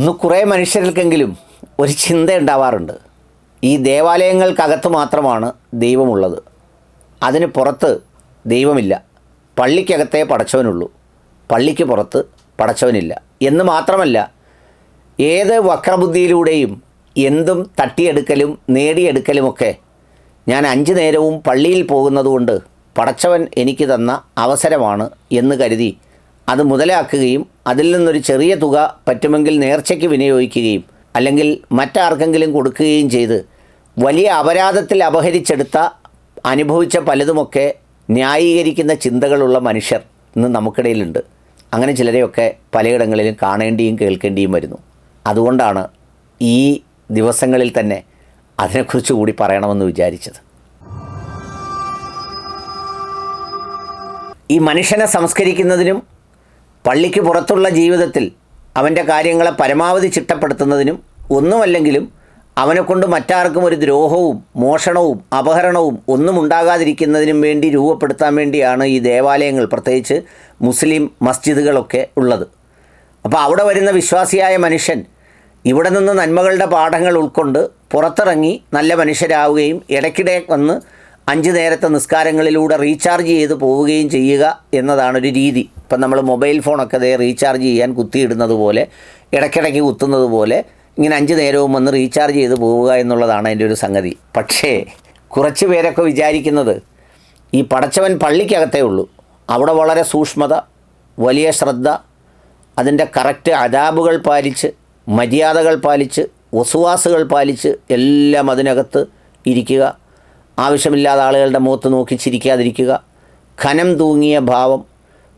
ഇന്ന് കുറേ മനുഷ്യർക്കെങ്കിലും ഒരു ചിന്ത ഉണ്ടാവാറുണ്ട്. ഈ ദേവാലയങ്ങൾക്കകത്ത് മാത്രമാണ് ദൈവമുള്ളത്. അതിന് പുറത്ത് ദൈവമില്ല. പള്ളിക്കകത്തേ പടച്ചവനുള്ളൂ. പള്ളിക്ക് പുറത്ത് പടച്ചവനില്ല. എന്ന് മാത്രമല്ല ഏത് വക്രബുദ്ധിയിലൂടെയും എന്തും തട്ടിയെടുക്കലും നേടിയെടുക്കലുമൊക്കെ ഞാൻ അഞ്ച് നേരവും പള്ളിയിൽ പോകുന്നതുകൊണ്ട് പടച്ചവൻ എനിക്ക് തന്ന അവസരമാണ് എന്ന് കരുതി അത് മുതലാക്കുകയും അതിൽ നിന്നൊരു ചെറിയ തുക പറ്റുമെങ്കിൽ നേർച്ചയ്ക്ക് വിനിയോഗിക്കുകയും അല്ലെങ്കിൽ മറ്റാർക്കെങ്കിലും കൊടുക്കുകയും ചെയ്ത് വലിയ അപരാധത്തിൽ അപഹരിച്ചെടുത്ത അനുഭവിച്ച പലതുമൊക്കെ ന്യായീകരിക്കുന്ന ചിന്തകളുള്ള മനുഷ്യർ ഇന്ന് നമുക്കിടയിലുണ്ട്. അങ്ങനെ ചിലരെയൊക്കെ പലയിടങ്ങളിലും കാണേണ്ടിയും കേൾക്കേണ്ടിയും വരുന്നു. അതുകൊണ്ടാണ് ഈ ദിവസങ്ങളിൽ തന്നെ അതിനെക്കുറിച്ച് കൂടി പറയണമെന്ന് വിചാരിച്ചത്. ഈ മനുഷ്യനെ സംസ്കരിക്കുന്നതിനും പള്ളിക്ക് പുറത്തുള്ള ജീവിതത്തിൽ അവന്റെ കാര്യങ്ങളെ പരമാവധി ചിട്ടപ്പെടുത്തുന്നതിനും ഒന്നുമല്ലെങ്കിലും അവനെക്കൊണ്ട് മറ്റാർക്കും ഒരു ദ്രോഹവും മോഷണവും അപഹരണവും ഒന്നും ഉണ്ടാകാതിരിക്കുന്നതിനും വേണ്ടി രൂപപ്പെടുത്താൻ വേണ്ടിയാണ് ഈ ദേവാലയങ്ങൾ പ്രത്യേകിച്ച് മുസ്ലിം മസ്ജിദുകളൊക്കെ ഉള്ളത്. അപ്പോൾ അവിടെ വരുന്ന വിശ്വാസിയായ മനുഷ്യൻ ഇവിടെ നിന്ന് നന്മകളുടെ പാഠങ്ങൾ ഉൾക്കൊണ്ട് പുറത്തിറങ്ങി നല്ല മനുഷ്യരാവുകയും ഇടയ്ക്കിടെ വന്ന് അഞ്ച് നേരത്തെ നിസ്കാരങ്ങളിലൂടെ റീചാർജ് ചെയ്ത് പോവുകയും ചെയ്യുക എന്നതാണൊരു രീതി. ഇപ്പം നമ്മൾ മൊബൈൽ ഫോണൊക്കെ ദേ റീചാർജ് ചെയ്യാൻ കുത്തിയിടുന്നത് പോലെ ഇടയ്ക്കിടയ്ക്ക് കുത്തുന്നത് പോലെ ഇങ്ങനെ അഞ്ച് നേരവും വന്ന് റീചാർജ് ചെയ്ത് പോവുക എന്നുള്ളതാണ് അതിന്റെ ഒരു സംഗതി. പക്ഷേ കുറച്ച് പേരൊക്കെ വിചാരിക്കുന്നത് ഈ പടച്ചവൻ പള്ളിക്കകത്തേ ഉള്ളൂ. അവിടെ വളരെ സൂക്ഷ്മത വലിയ ശ്രദ്ധ അതിന്റെ കറക്റ്റ് അതാബുകൾ പാലിച്ച് മര്യാദകൾ പാലിച്ച് ഒസുവാസുകൾ പാലിച്ച് എല്ലാം അതിനകത്ത് ഇരിക്കുക. ആവശ്യമില്ലാത്ത ആളുകളുടെ മുഖത്ത് നോക്കി ചിരിക്കാതിരിക്കുക. ഖനം തൂങ്ങിയ ഭാവം.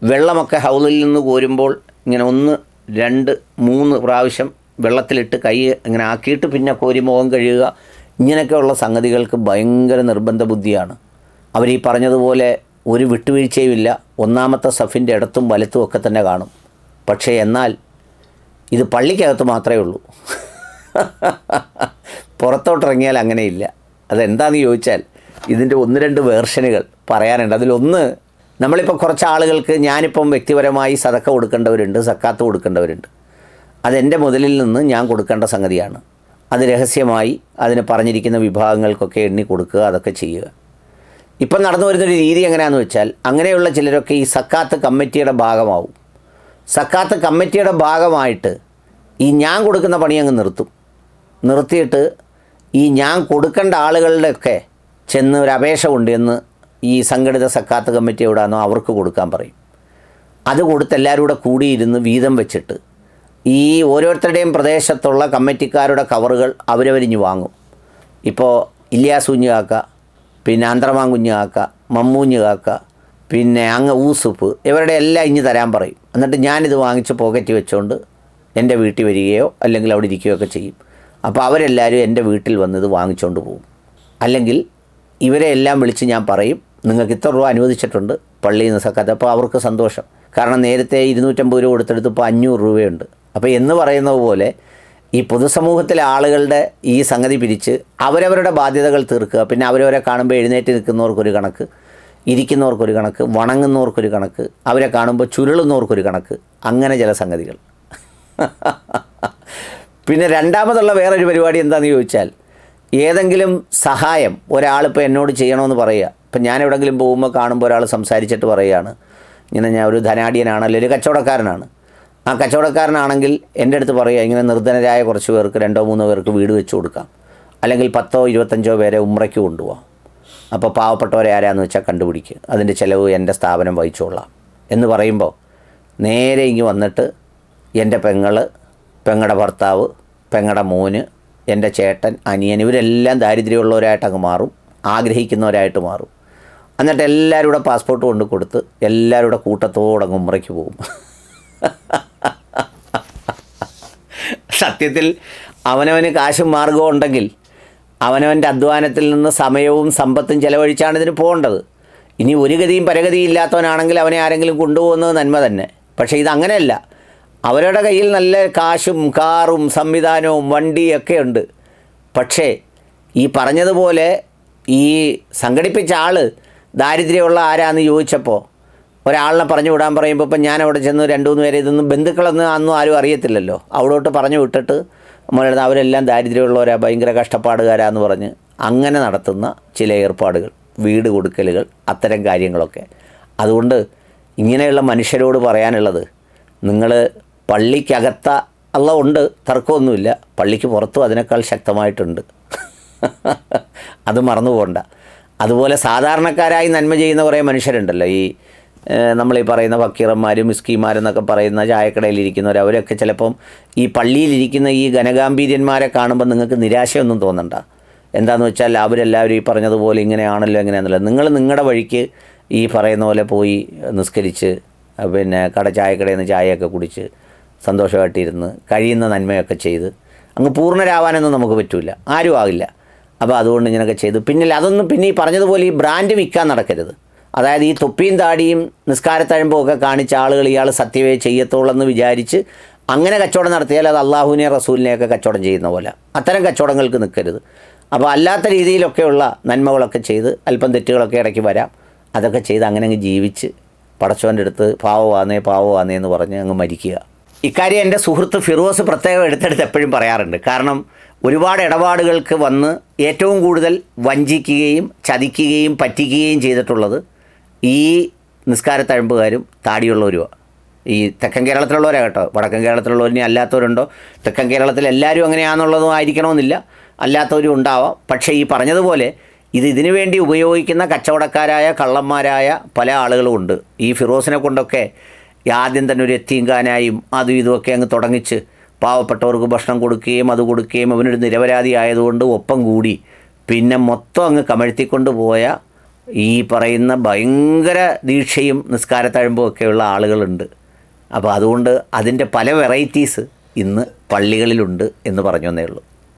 വെള്ളമൊക്കെ ഹൗലിൽ നിന്ന് കോരുമ്പോൾ ഇങ്ങനെ ഒന്ന് രണ്ട് മൂന്ന് പ്രാവശ്യം വെള്ളത്തിലിട്ട് കൈ ഇങ്ങനെ ആക്കിയിട്ട് പിന്നെ കോരി മുഖം കഴിയുക ഇങ്ങനെയൊക്കെയുള്ള സംഗതികൾക്ക് ഭയങ്കര നിർബന്ധ ബുദ്ധിയാണ്. അവർ ഈ പറഞ്ഞതുപോലെ ഒരു വിട്ടുവീഴ്ചയുമില്ല. ഒന്നാമത്തെ സഫിന്റെ ഇടത്തും വലത്തും ഒക്കെ തന്നെ കാണും. പക്ഷേ എന്നാൽ ഇത് പള്ളിക്കകത്ത് മാത്രമേ ഉള്ളൂ. പുറത്തോട്ടിറങ്ങിയാൽ അങ്ങനെയില്ല. അതെന്താണെന്ന് ചോദിച്ചാൽ ഇതിന്റെ ഒന്ന് രണ്ട് വേർഷനുകൾ പറയാനുണ്ട്. അതിലൊന്ന് നമ്മളിപ്പോൾ കുറച്ച് ആളുകൾക്ക് ഞാനിപ്പം വ്യക്തിപരമായി സതക്ക കൊടുക്കേണ്ടവരുണ്ട് സക്കാത്ത് കൊടുക്കേണ്ടവരുണ്ട്. അതെന്റെ മുതലിൽ നിന്ന് ഞാൻ കൊടുക്കേണ്ട സംഗതിയാണ്. അത് രഹസ്യമായി അതിന് പറഞ്ഞിരിക്കുന്ന വിഭാഗങ്ങൾക്കൊക്കെ എണ്ണി കൊടുക്കുക അതൊക്കെ ചെയ്യുക. ഇപ്പം നടന്നു വരുന്നൊരു രീതി എങ്ങനെയാണെന്ന് വെച്ചാൽ അങ്ങനെയുള്ള ചിലരൊക്കെ ഈ സക്കാത്ത് കമ്മിറ്റിയുടെ ഭാഗമാവും. സക്കാത്ത് കമ്മിറ്റിയുടെ ഭാഗമായിട്ട് ഈ ഞാൻ കൊടുക്കുന്ന പണി അങ്ങ് നിർത്തും. നിർത്തിയിട്ട് ഈ ഞാൻ കൊടുക്കേണ്ട ആളുകളുടെയൊക്കെ ചെന്ന് ഒരു അപേക്ഷ കൊണ്ടുവന്ന് ഈ സംഘടിത സക്കാത്ത് കമ്മിറ്റി എവിടെയാണോ അവർക്ക് കൊടുക്കാൻ പറയും. അത് കൊടുത്ത് എല്ലാവരും കൂടെ കൂടിയിരുന്ന് വീതം വെച്ചിട്ട് ഈ ഓരോരുത്തരുടെയും പ്രദേശത്തുള്ള കമ്മിറ്റിക്കാരുടെ കവറുകൾ അവരവരിഞ്ഞ് വാങ്ങും. ഇപ്പോൾ ഇല്യാസ് കുഞ്ഞുകാക്ക പിന്നെ അന്തർമാൻ കുഞ്ഞ് കാക്ക മമ്മൂഞ്ഞ് കാക്ക പിന്നെ അങ്ങ് ഊസുപ്പ് ഇവരുടെ എല്ലാം ഇഞ്ഞ് തരാൻ പറയും. എന്നിട്ട് ഞാനിത് വാങ്ങിച്ച് പോക്കറ്റ് വെച്ചുകൊണ്ട് എന്റെ വീട്ടിൽ വരികയോ അല്ലെങ്കിൽ അവിടെ ഇരിക്കുകയോ ഒക്കെ ചെയ്യും. അപ്പോൾ അവരെല്ലാവരും എന്റെ വീട്ടിൽ വന്ന് ഇത് വാങ്ങിച്ചുകൊണ്ട് പോകും. അല്ലെങ്കിൽ ഇവരെ എല്ലാം വിളിച്ച് ഞാൻ പറയും. നിങ്ങൾക്ക് ഇത്ര രൂപ അനുവദിച്ചിട്ടുണ്ട് പള്ളിയിൽ നിന്ന് സക്കാത്ത്. അപ്പോൾ അവർക്ക് സന്തോഷം. കാരണം നേരത്തെ ഇരുന്നൂറ്റമ്പത് രൂപ കൊടുത്തെടുത്ത് ഇപ്പോൾ അഞ്ഞൂറ് രൂപയുണ്ട്. അപ്പോൾ എന്ന് പറയുന്നത് പോലെ ഈ പൊതുസമൂഹത്തിലെ ആളുകളുടെ ഈ സംഗതി പിരിച്ച് അവരവരുടെ ബാധ്യതകൾ തീർക്കുക. പിന്നെ അവരവരെ കാണുമ്പോൾ എഴുന്നേറ്റ് നിൽക്കുന്നവർക്കൊരു കണക്ക് ഇരിക്കുന്നവർക്കൊരു കണക്ക് വണങ്ങുന്നവർക്കൊരു കണക്ക് അവരെ കാണുമ്പോൾ ചുരുളുന്നവർക്കൊരു കണക്ക്. അങ്ങനെ ചില സംഗതികൾ. പിന്നെ രണ്ടാമതുള്ള വേറൊരു പരിപാടി എന്താണെന്ന് ചോദിച്ചാൽ ഏതെങ്കിലും സഹായം ഒരാളിപ്പോൾ എന്നോട് ചെയ്യണമെന്ന് പറയുക. ഇപ്പം ഞാൻ എവിടെങ്കിലും പോകുമ്പോൾ കാണുമ്പോൾ ഒരാൾ സംസാരിച്ചിട്ട് പറയുകയാണ്. ഇങ്ങനെ ഞാൻ ഒരു ധനാഢ്യനാണ് അല്ലെങ്കിൽ ഒരു കച്ചവടക്കാരനാണ്. ആ കച്ചവടക്കാരനാണെങ്കിൽ എന്റെ അടുത്ത് പറയുക ഇങ്ങനെ നിർധനരായ കുറച്ച് പേർക്ക് രണ്ടോ മൂന്നോ പേർക്ക് വീട് വെച്ച് കൊടുക്കാം. അല്ലെങ്കിൽ പത്തോ ഇരുപത്തഞ്ചോ പേരെ ഉമ്രയ്ക്ക് കൊണ്ടുപോകാം അപ്പോൾ പാവപ്പെട്ടവരെ ആരാന്ന് വെച്ചാൽ കണ്ടുപിടിക്കുക അതിന്റെ ചിലവ് എന്റെ സ്ഥാപനം വഹിച്ചോളാം. എന്ന് പറയുമ്പോൾ നേരെ ഇങ്ങ് വന്നിട്ട് എന്റെ പെങ്ങൾ പെങ്ങളുടെ ഭർത്താവ് പെങ്ങളുടെ മോന് എന്റെ ചേട്ടൻ അനിയൻ ഇവരെല്ലാം ദാരിദ്ര്യമുള്ളവരായിട്ട് അങ്ങ് മാറും ആഗ്രഹിക്കുന്നവരായിട്ട് മാറും. എന്നിട്ട് എല്ലാവരും കൂടെ പാസ്പോർട്ട് കൊണ്ട് കൊടുത്ത് എല്ലാവരും കൂടെ കൂട്ടത്തോടെ അങ്ങ് ഉമ്രയ്ക്ക് പോകും. സത്യത്തിൽ അവനവന് കാശും മാർഗവും ഉണ്ടെങ്കിൽ അവനവന്റെ അധ്വാനത്തിൽ നിന്ന് സമയവും സമ്പത്തും ചിലവഴിച്ചാണ് ഇതിന് പോകേണ്ടത്. ഇനി ഒരു ഗതിയും പരഗതിയും ഇല്ലാത്തവനാണെങ്കിൽ അവനെ ആരെങ്കിലും കൊണ്ടുപോകുന്നത് നന്മ തന്നെ. പക്ഷേ ഇതങ്ങനെയല്ല. അവരുടെ കയ്യിൽ നല്ല കാശും കാറും സംവിധാനവും വണ്ടിയൊക്കെ ഉണ്ട്. പക്ഷേ ഈ പറഞ്ഞതുപോലെ ഈ സംഘടിപ്പിച്ച ആൾ ദാരിദ്ര്യമുള്ള ആരാന്ന് ചോദിച്ചപ്പോൾ ഒരാളിനെ പറഞ്ഞു വിടാൻ പറയുമ്പോൾ ഇപ്പം ഞാൻ അവിടെ ചെന്ന് രണ്ട് മൂന്ന് പേരെ ഇതൊന്നും ബന്ധുക്കളൊന്നും അന്നും ആരും അറിയത്തില്ലല്ലോ. അവിടോട്ട് പറഞ്ഞു വിട്ടിട്ട് നമ്മളെടുത്ത് അവരെല്ലാം ദാരിദ്ര്യമുള്ളവരാ ഭയങ്കര കഷ്ടപ്പാടുകാരാന്ന് പറഞ്ഞ് അങ്ങനെ നടത്തുന്ന ചില ഏർപ്പാടുകൾ വീട് കൊടുക്കലുകൾ അത്തരം കാര്യങ്ങളൊക്കെ. അതുകൊണ്ട് ഇങ്ങനെയുള്ള മനുഷ്യരോട് പറയാനുള്ളത് നിങ്ങൾ പള്ളിക്കകത്ത അല്ല ഉണ്ട്. തർക്കമൊന്നുമില്ല. പള്ളിക്ക് പുറത്തും അതിനേക്കാൾ ശക്തമായിട്ടുണ്ട്. അത് മറന്നു പോകണ്ട. അതുപോലെ സാധാരണക്കാരായി നന്മ ചെയ്യുന്ന കുറേ മനുഷ്യരുണ്ടല്ലോ. ഈ നമ്മളീ പറയുന്ന ഫക്കീറന്മാരും മിസ്കിമാരെന്നൊക്കെ പറയുന്ന ചായക്കടയിലിരിക്കുന്നവർ അവരൊക്കെ ചിലപ്പം ഈ പള്ളിയിലിരിക്കുന്ന ഈ ഘനഗാംഭീര്യന്മാരെ കാണുമ്പോൾ നിങ്ങൾക്ക് നിരാശയൊന്നും തോന്നണ്ട. എന്താണെന്ന് വെച്ചാൽ അവരെല്ലാവരും ഈ പറഞ്ഞതുപോലെ ഇങ്ങനെയാണല്ലോ എങ്ങനെയാണെന്നല്ലോ നിങ്ങൾ നിങ്ങളുടെ വഴിക്ക് ഈ പറയുന്ന പോലെ പോയി നിസ്കരിച്ച് പിന്നെ കട ചായക്കടയിൽ നിന്ന് ചായയൊക്കെ കുടിച്ച് സന്തോഷമായിട്ടിരുന്ന് കഴിയുന്ന നന്മയൊക്കെ ചെയ്ത് അങ്ങ് പൂർണരാവാനൊന്നും നമുക്ക് പറ്റില്ല ആരും ആകില്ല അപ്പോൾ അതുകൊണ്ട് ഇങ്ങനെയൊക്കെ ചെയ്തു. പിന്നെ അതൊന്നും പിന്നെ ഈ പറഞ്ഞതുപോലെ ഈ ബ്രാൻഡ് വിൽക്കാൻ നടക്കരുത്. അതായത് ഈ തൊപ്പിയും താടിയും നിസ്കാരത്തഴമ്പും ഒക്കെ കാണിച്ച ആളുകൾ ഇയാൾ സത്യവേ ചെയ്യത്തുള്ളൂ എന്ന് വിചാരിച്ച് അങ്ങനെ കച്ചവടം നടത്തിയാൽ അത് അള്ളാഹുവിനെ റസൂലിനെയൊക്കെ കച്ചവടം ചെയ്യുന്ന പോലെ. അത്തരം കച്ചവടങ്ങൾക്ക് നിൽക്കരുത്. അപ്പോൾ അല്ലാത്ത രീതിയിലൊക്കെയുള്ള നന്മകളൊക്കെ ചെയ്ത് അല്പം തെറ്റുകളൊക്കെ ഇടയ്ക്ക് വരാം. അതൊക്കെ ചെയ്ത് അങ്ങനെ അങ്ങ് ജീവിച്ച് പടച്ചവന്റെ അടുത്ത് പാവമാന്നേ പാവമാന്നേ എന്ന് പറഞ്ഞ് അങ്ങ് മരിക്കുക. ഇക്കാര്യം എന്റെ സുഹൃത്ത് ഫിറോസ് പ്രത്യേകം എടുത്തെടുത്ത് എപ്പോഴും പറയാറുണ്ട്. കാരണം ഒരുപാട് ഇടപാടുകൾക്ക് വന്ന് ഏറ്റവും കൂടുതൽ വഞ്ചിക്കുകയും ചതിക്കുകയും പറ്റിക്കുകയും ചെയ്തിട്ടുള്ളത് ഈ നിസ്കാരത്തഴമ്പുകാരും താടിയുള്ളവരുമാണ് ഈ തെക്കൻ കേരളത്തിലുള്ളവരാണ് കേട്ടോ. വടക്കൻ കേരളത്തിലുള്ളവരിനെ അല്ലാത്തവരുണ്ടോ? തെക്കൻ കേരളത്തിൽ എല്ലാവരും അങ്ങനെയാണെന്നുള്ളതും ആയിരിക്കണമെന്നില്ല. അല്ലാത്തവരും ഉണ്ടാവാം. പക്ഷേ ഈ പറഞ്ഞതുപോലെ ഇത് ഇതിനു വേണ്ടി ഉപയോഗിക്കുന്ന കച്ചവടക്കാരായ കള്ളന്മാരായ പല ആളുകളും ഉണ്ട്. ഈ ഫിറോസിനെ കൊണ്ടൊക്കെ ആദ്യം തന്നെ ഒരു എത്തിങ്കാനായും അതും ഇതുമൊക്കെ അങ്ങ് തുടങ്ങിച്ച് പാവപ്പെട്ടവർക്ക് ഭക്ഷണം കൊടുക്കുകയും അത് കൊടുക്കുകയും അവനൊരു നിരപരാധി ആയതുകൊണ്ട് ഒപ്പം കൂടി പിന്നെ മൊത്തം അങ്ങ് കമഴ്ത്തിക്കൊണ്ട് പോയ ഈ പറയുന്ന ഭയങ്കര ദീക്ഷയും നിസ്കാരത്തഴമ്പും ഒക്കെയുള്ള ആളുകളുണ്ട്. അപ്പോൾ അതുകൊണ്ട് അതിന്റെ പല വെറൈറ്റീസ് ഇന്ന് പള്ളികളിലുണ്ട് എന്ന് പറഞ്ഞു തന്നേ ഉള്ളൂ.